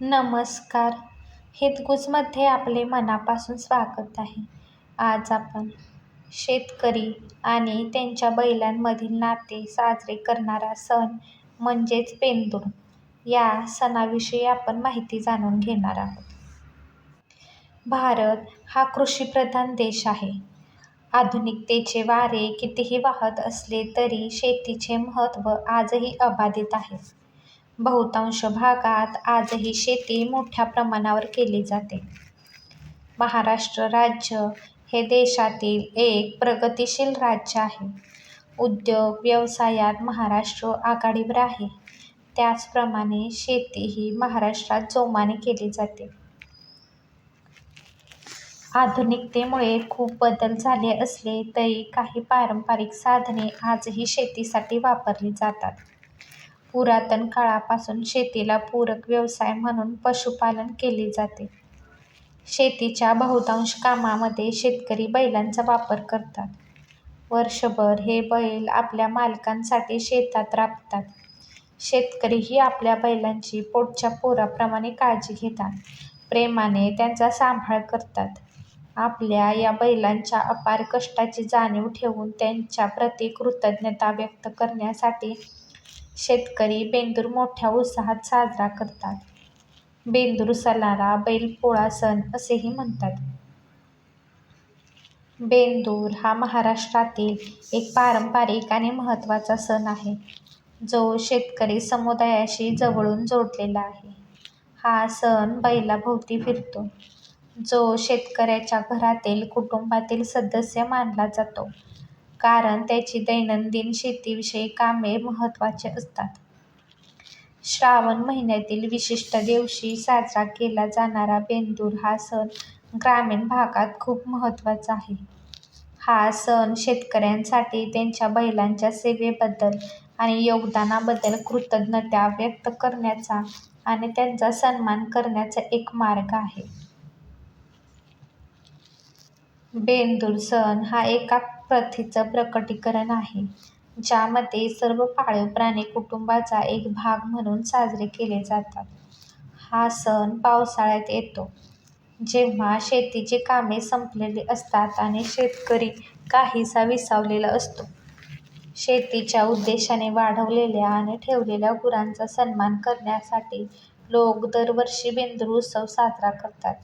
नमस्कार. हितगुजमध्ये आपले मनापासून स्वागत आहे. आज आपण शेतकरी आणि त्यांच्या बैलांमधील नाते साजरे करणारा सण म्हणजेच पेंदूर या सणाविषयी आपण माहिती जाणून घेणार आहोत. भारत हा कृषीप्रधान देश आहे. आधुनिकतेचे वारे कितीही वाहत असले तरी शेतीचे महत्त्व आजही अबाधित आहे. बहुतांश भागात आजही शेती मोठ्या प्रमाणावर केली जाते. महाराष्ट्र राज्य हे देशातील एक प्रगतिशील राज्य आहे. उद्योग व्यवसायात महाराष्ट्र आघाडीवर आहे. त्याचप्रमाणे शेती ही महाराष्ट्रात जोमाने केली जाते. आधुनिकतेमुळे खूप बदल झाले असले तरी काही पारंपरिक साधने आजही शेतीसाठी वापरली जातात. पुरातन काळापासून शेतीला पूरक व्यवसाय म्हणून पशुपालन केले जाते. शेतीच्या बहुतांश कामामध्ये शेतकरी बैलांचा वापर करतात. वर्षभर हे बैल आपल्या मालकांसाठी शेतात राबतात. शेतकरीही आपल्या बैलांची पोटच्या पोराप्रमाणे काळजी घेतात. प्रेमाने त्यांचा सांभाळ करतात. आपल्या या बैलांच्या अपार कष्टाची जाणीव ठेवून त्यांच्याप्रती कृतज्ञता व्यक्त करण्यासाठी शेतकरी बेंदूर मोठ्या उत्साहात साजरा करतात. बेंदूर सणाला बैलपोळा सण असेही म्हणतात. बेंदूर हा महाराष्ट्रातील एक पारंपरिक आणि महत्त्वाचा सण आहे. जो शेतकरी समुदायाशी जवळून जोडलेला आहे. हा सण बैलाभोवती फिरतो. जो शेतकऱ्याच्या घरातील कुटुंबातील सदस्य मानला जातो. कारण त्याची दैनंदिन शेतीविषयी कामे महत्त्वाची असतात. श्रावण महिन्यातील विशिष्ट दिवशी साजरा केला जाणारा बेंदूर हा सण ग्रामीण भागात खूप महत्त्वाचा आहे. हा सण शेतकऱ्यांसाठी त्यांच्या बैलांच्या सेवेबद्दल आणि योगदानाबद्दल कृतज्ञता व्यक्त करण्याचा आणि त्यांचा सन्मान करण्याचा एक मार्ग आहे. बेंदूर सण हा एका प्रथेचं प्रकटीकरण आहे ज्यामध्ये सर्व पाळीव प्राणी कुटुंबाचा एक भाग म्हणून साजरे केले जातात. हा सण पावसाळ्यात येतो. जेव्हा शेतीची कामे संपलेली असतात आणि शेतकरी काहीसा विसावलेला असतो. शेतीच्या उद्देशाने वाढवलेल्या आणि ठेवलेल्या गुरांचा सन्मान करण्यासाठी लोक दरवर्षी बेंदूर उत्सव साजरा करतात.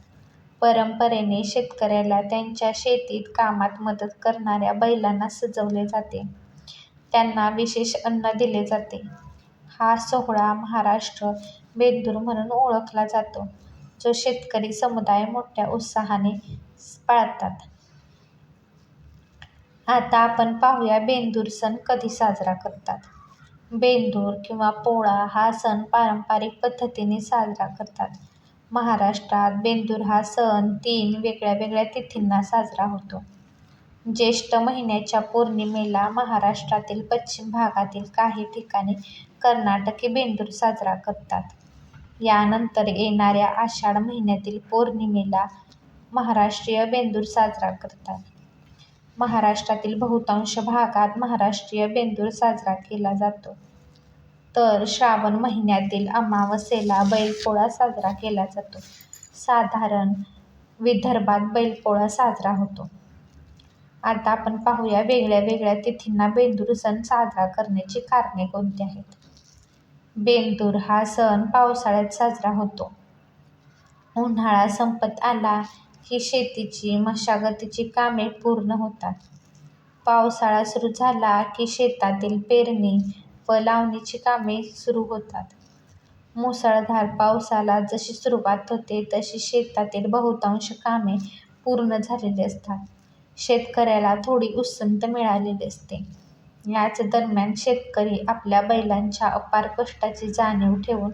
परंपरेने शेतकऱ्याला त्यांच्या शेतीत कामात मदत करणाऱ्या बैलांना सजवले जाते. त्यांना विशेष अन्न दिले जाते. हा सोहळा महाराष्ट्र बेंदूर म्हणून ओळखला जातो जो शेतकरी समुदाय मोठ्या उत्साहाने पाळतात. आता आपण पाहूया बेंदूर सण कधी साजरा करतात. बेंदूर किंवा पोळा हा सण पारंपरिक पद्धतीने साजरा करतात. महाराष्ट्रात बेंदूर हा सण तीन वेगळ्या वेगळ्या तिथींना साजरा होतो. ज्येष्ठ महिन्याच्या पौर्णिमेला महाराष्ट्रातील पश्चिम भागातील काही ठिकाणी कर्नाटकी बेंदूर साजरा करतात. यानंतर येणाऱ्या आषाढ महिन्यातील पौर्णिमेला महाराष्ट्रीय बेंदूर साजरा करतात. महाराष्ट्रातील बहुतांश भागात महाराष्ट्रीय बेंदूर साजरा केला जातो. तर श्रावण महिन्यातील अमावास्येला बैलपोळा साजरा केला जातो. साधारण विदर्भात बैलपोळा साजरा होतो. आता आपण पाहूया वेगळ्या वेगळ्या तिथींना बेंदूर सण साजरा करण्याची कारणे कोणती आहेत? बेंदूर हा सण पावसाळ्यात साजरा होतो. उन्हाळा संपत आला की शेतीची मशागतीची कामे पूर्ण होतात. पावसाळा सुरू झाला की शेतातील पेरणी व लावणीची कामे सुरू होतात. मुसळधार पावसाला जशी सुरुवात होते तशी शेतातील बहुतांश कामे पूर्ण झालेली असतात. शेतकऱ्याला थोडी उसंत मिळालेली असते. याच दरम्यान शेतकरी आपल्या बैलांच्या अपार कष्टाची जाणीव ठेवून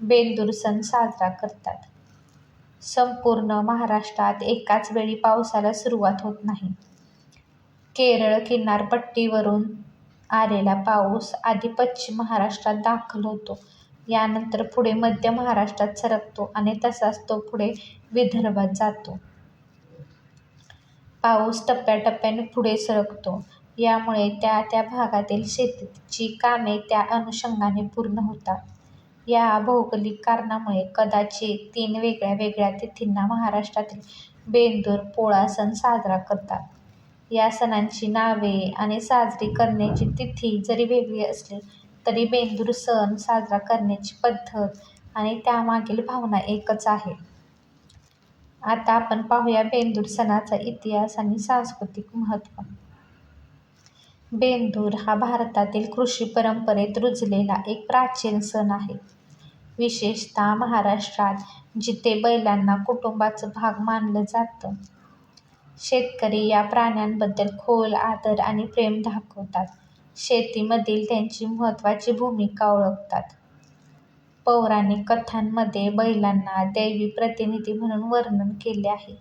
बेलदूर सण साजरा करतात. संपूर्ण महाराष्ट्रात एकाच वेळी पावसाला सुरुवात होत नाही. केरळ किनारपट्टीवरून आलेला पाऊस आधी पश्चिम महाराष्ट्रात दाखल होतो. यानंतर पुढे मध्य महाराष्ट्रात सरकतो आणि तसाच तो पुढे विदर्भात जातो. पाऊस टप्प्याटप्प्याने पुढे सरकतो. यामुळे त्या त्या भागातील शेतीची कामे त्या अनुषंगाने पूर्ण होतात. या भौगोलिक कारणामुळे कदाचित तीन वेगळ्या वेगळ्या तिथींना महाराष्ट्रातील बेंदूर पोळा सण साजरा करतात. या सणांची नावे आणि साजरी करण्याची तिथी जरी वेगळी असली तरी बेंदूर सण साजरा करण्याची पद्धत आणि त्यामागील भावना एकच आहे. आता आपण पाहूया बेंदूर सणाचा इतिहास आणि सांस्कृतिक महत्त्व. बेंदूर हा भारतातील कृषी परंपरेत रुजलेला एक प्राचीन सण आहे. विशेषतः महाराष्ट्रात जिथे बैलांना कुटुंबाचं भाग मानलं जातं. शेतकरी या प्राण्यांबद्दल खोल आदर आणि प्रेम दाखवतात. शेतीमधील त्यांची महत्त्वाची भूमिका ओळखतात. पौराणिक कथांमध्ये बैलांना दैवी प्रतिनिधी म्हणून वर्णन केले आहे.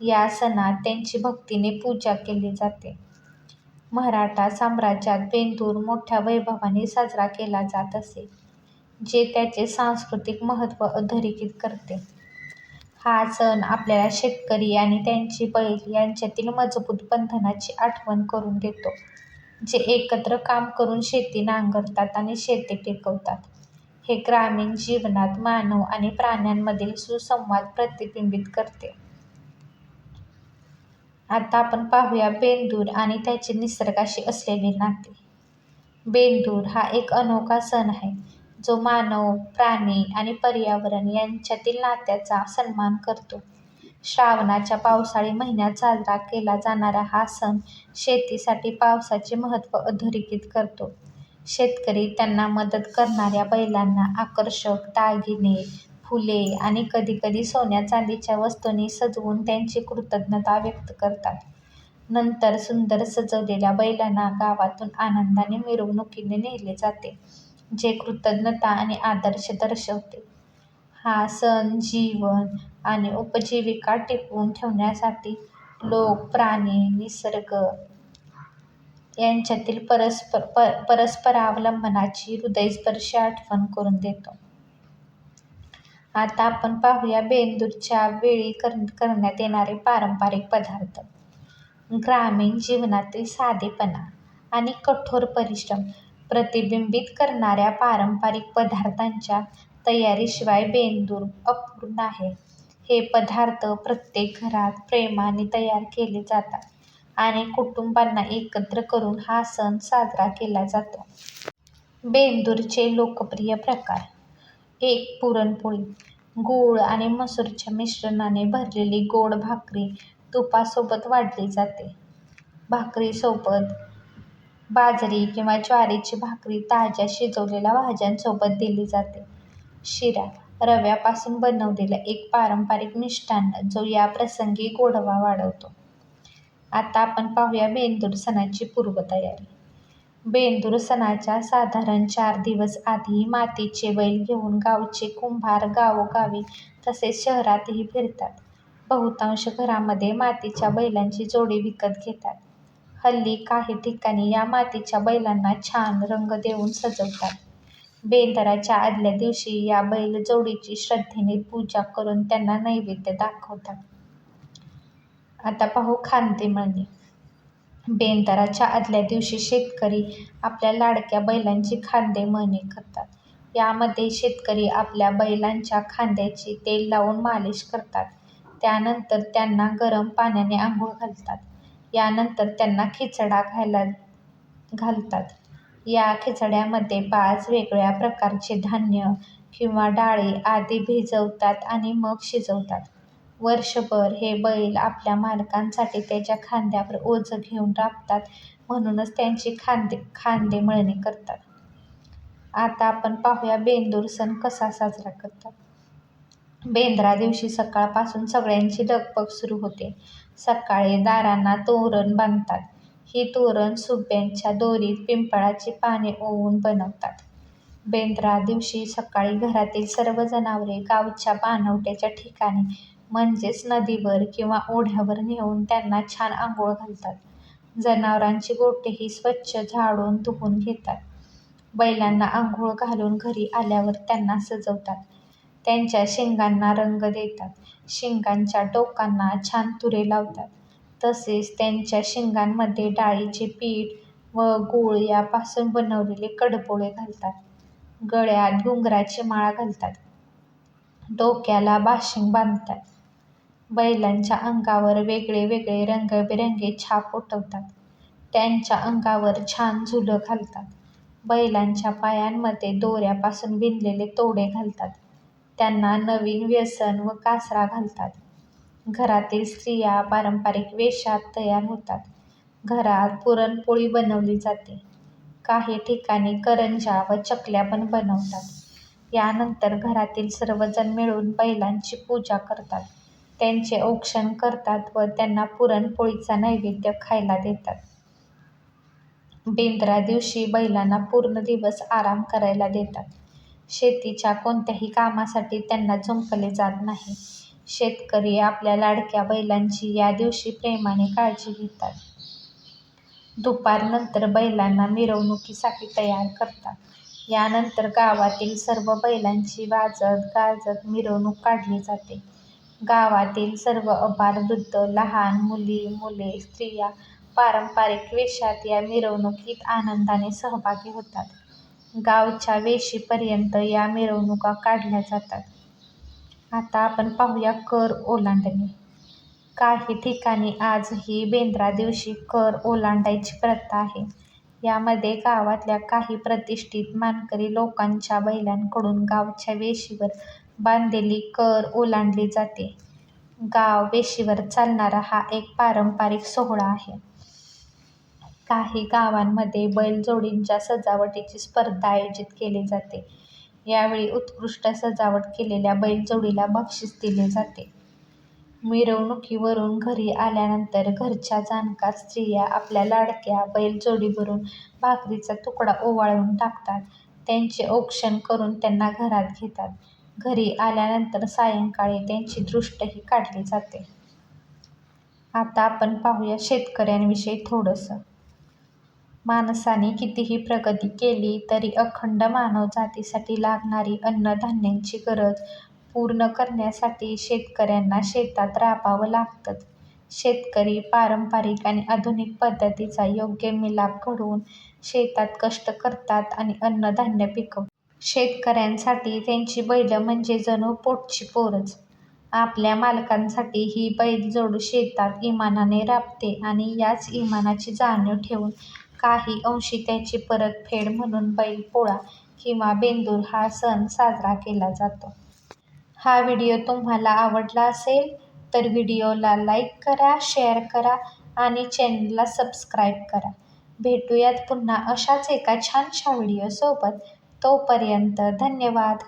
या सणात त्यांची भक्तीने पूजा केली जाते. मराठा साम्राज्यात बेंदूर मोठ्या वैभवाने साजरा केला जात असे, जे त्याचे सांस्कृतिक महत्त्व अधोरेखित करते. हा सण आपल्याला शेतकरी आणि त्यांची बैल यांच्यातील मजबूत बंधनाची आठवण करून देतो, जे एकत्र काम करून शेती नांगरतात आणि शेती टिकवतात. हे ग्रामीण जीवनात मानव आणि प्राण्यांमधील सुसंवाद प्रतिबिंबित करते. आता आपण पाहूया बेंदूर आणि त्याचे निसर्गाशी असलेले नाते. बेंदूर हा एक अनोखा सण आहे, जो मानव, प्राणी आणि पर्यावरण यांच्यातील नात्याचा सन्मान करतो. श्रावणाच्या पावसाळी महिन्यात साजरा केला जाणारा हा सण शेतीसाठी पावसाचे महत्त्व अधोरेखित करतो. शेतकरी त्यांना मदत करणाऱ्या बैलांना आकर्षक दागिने, फुले आणि कधीकधी सोन्या-चांदीच्या वस्तूंनी सजवून त्यांची कृतज्ञता व्यक्त करतात. नंतर सुंदर सजवलेल्या बैलांना गावातून आनंदाने मिरवणुकीने नेले जाते, जे कृतज्ञता आणि आदर्श दर्शवते. हा सण जीवन आणि उपजीविका टिकवून ठेवण्यासाठी लोक, प्राणी, निसर्ग यांच्यातील परस्परावलंबनाची हृदयस्पर्शी आठवण करून देतो. आता आपण पाहूया बेंदूरच्या वेळी करण्यात येणारे पारंपरिक पदार्थ. ग्रामीण जीवनातील साधेपणा आणि कठोर परिश्रम प्रतिबिंबित करणाऱ्या पारंपरिक पदार्थांच्या तयारीशिवाय बेंदूर अपूर्ण आहे. हे पदार्थ प्रत्येक घरात प्रेमाने तयार केले जातात आणि कुटुंबांना एकत्र करून हा सण साजरा केला जातो. बेंदूरचे लोकप्रिय प्रकार. एक पुरणपोळी. गूळ आणि मसूरच्या मिश्रणाने भरलेली गोड भाकरी तुपासोबत वाढली जाते. भाकरीसोबत बाजरी किंवा ज्वारीची भाकरी ताज्या शिजवलेल्या भाज्यांसोबत दिली जाते. शिरा. रव्यापासून बनवलेलं एक पारंपरिक मिष्टान्न जो या प्रसंगी गोडवा वाढवतो. आता आपण पाहूया बेंदूर सणाची पूर्वतयारी. बेंदूर सणाच्या साधारण चार दिवस आधी मातीचे बैल घेऊन गावचे कुंभार गावोगावी तसेच शहरातही फिरतात. बहुतांश घरामध्ये मातीच्या बैलांची जोडी विकत घेतात. हल्ली काही ठिकाणी या मातीच्या बैलांना छान रंग देऊन सजवतात. बेंदराच्या आदल्या दिवशी या बैल जोडीची श्रद्धेने पूजा करून त्यांना नैवेद्य दाखवतात. आता पाहू खांदे मळणी. बेंदराच्या आदल्या दिवशी शेतकरी आपल्या लाडक्या बैलांची खांदेमळणी करतात. यामध्ये शेतकरी आपल्या बैलांच्या खांद्याची तेल लावून मालिश करतात. त्यानंतर त्यांना गरम पाण्याने आंघोळ घालतात. यानंतर त्यांना खिचडा खायला घालतात. या खिचड्यामध्ये पाच वेगळ्या प्रकारचे धान्य किंवा डाळी आधी भिजवतात आणि मग शिजवतात. वर्षभर हे बैल आपल्या मालकांसाठी त्याच्या खांद्यावर ओझं घेऊन राबतात म्हणूनच त्यांची खांदे खांदे मळणी करतात. आता आपण पाहूया बेंदूर सण कसा साजरा करतात. बेंद्रा दिवशी सकाळपासून सगळ्यांची लगबग सुरू होते. सकाळी दारांना तोरण बांधतात. ही तोरणं सुब्याच्या दोरीत पिंपळाची पाने ओवून बनवतात. बेंद्रा दिवशी सकाळी घरातील सर्व जनावरे गावच्या पाणवठ्याच्या ठिकाणी म्हणजेच नदीवर किंवा ओढ्यावर नेऊन त्यांना छान आंघोळ घालतात. जनावरांची गोठेही स्वच्छ झाडून धुवून घेतात. बैलांना आंघोळ घालून घरी आल्यावर त्यांना सजवतात. त्यांच्या शिंगांना रंग देतात. शिंगांच्या टोकांना छान तुरे लावतात. तसेच त्यांच्या शिंगांमध्ये डाळीचे पीठ व गूळ यापासून बनवलेले कडबोळे घालतात. गळ्यात घुंगराची माळ घालतात डोक्याला बाशिंग बांधतात बैलांच्या अंगावर वेगळे वेगळे रंगीबेरंगी छाप उठवतात त्यांच्या अंगावर छान झुलं घालतात बैलांच्या पायांमध्ये दोऱ्यापासून विणलेले तोडे घालतात त्यांना नवीन व्यसन व कासरा घालतात. घरातील स्त्रिया पारंपरिक वेशात तयार होतात. घरात पुरणपोळी बनवली जाते. काही ठिकाणी करंज्या व चकल्या पण बनवतात. यानंतर घरातील सर्वजण मिळून बैलांची पूजा करतात. त्यांचे औक्षण करतात व त्यांना पुरणपोळीचा नैवेद्य खायला देतात. बेंद्रा दिवशी बैलांना पूर्ण दिवस आराम करायला देतात. शेतीच्या कोणत्याही कामासाठी त्यांना जुंपले जात नाही. शेतकरी आपल्या लाडक्या बैलांची या दिवशी प्रेमाने काळजी घेतात. दुपारनंतर बैलांना मिरवणुकीसाठी तयार करतात. यानंतर गावातील सर्व बैलांची वाजत गाजत मिरवणूक काढली जाते. गावातील सर्व अबालवृद्ध लहान मुली मुले स्त्रिया पारंपरिक वेशात या मिरवणुकीत आनंदाने सहभागी होतात. गावच्या वेशीपर्यंत या मिरवणुका काढल्या जातात. आता आपण पाहूया कर ओलांडणे. काही ठिकाणी आजही बेंद्रा दिवशी कर ओलांडायची प्रथा आहे. यामध्ये गावातल्या काही प्रतिष्ठित मानकरी लोकांच्या बैलांकडून गावच्या वेशीवर बांधलेली कर ओलांडली जाते. गाव वेशीवर चालणारा हा एक पारंपरिक सोहळा आहे. काही गावांमध्ये बैलजोडींच्या सजावटीची स्पर्धा आयोजित केली जाते. यावेळी उत्कृष्ट सजावट केलेल्या बैलजोडीला बक्षीस दिले जाते. मिरवणुकीवरून घरी आल्यानंतर घरच्या जाणकार स्त्रिया आपल्या लाडक्या बैलजोडीवरून भाकरीचा तुकडा ओवाळून टाकतात. त्यांचे औक्षण करून त्यांना घरात घेतात. घरी आल्यानंतर सायंकाळी त्यांची दृष्टही काढली जाते. आता आपण पाहूया शेतकऱ्यांविषयी थोडंसं. माणसाने कितीही प्रगती केली तरी अखंड मानव जातीसाठी लागणारी अन्नधान्यांची गरज पूर्ण करण्यासाठी शेतकऱ्यांना शेतात राबावं लागतं. शेतकरी पारंपरिक आणि आधुनिक पद्धतीचा योग्य मिलाप घडवून शेतात कष्ट करतात आणि अन्नधान्य पिकवतात. शेतकऱ्यांसाठी त्यांची बैलं म्हणजे जणू पोटची पोरच. आपल्या मालकांसाठी ही बैलजोड शेतात इमानाने राबते आणि याच इमानाची जाणीव ठेवून काही अंशी त्याची परतफेड म्हणून बैलपोळा किंवा बेंदूर हा सण साजरा केला जातो. हा व्हिडिओ तुम्हाला आवडला असेल तर व्हिडिओला लाईक करा शेअर करा आणि चॅनलला सबस्क्राईब करा. भेटूयात पुन्हा अशाच एका छानशा व्हिडिओसोबत. तोपर्यंत धन्यवाद.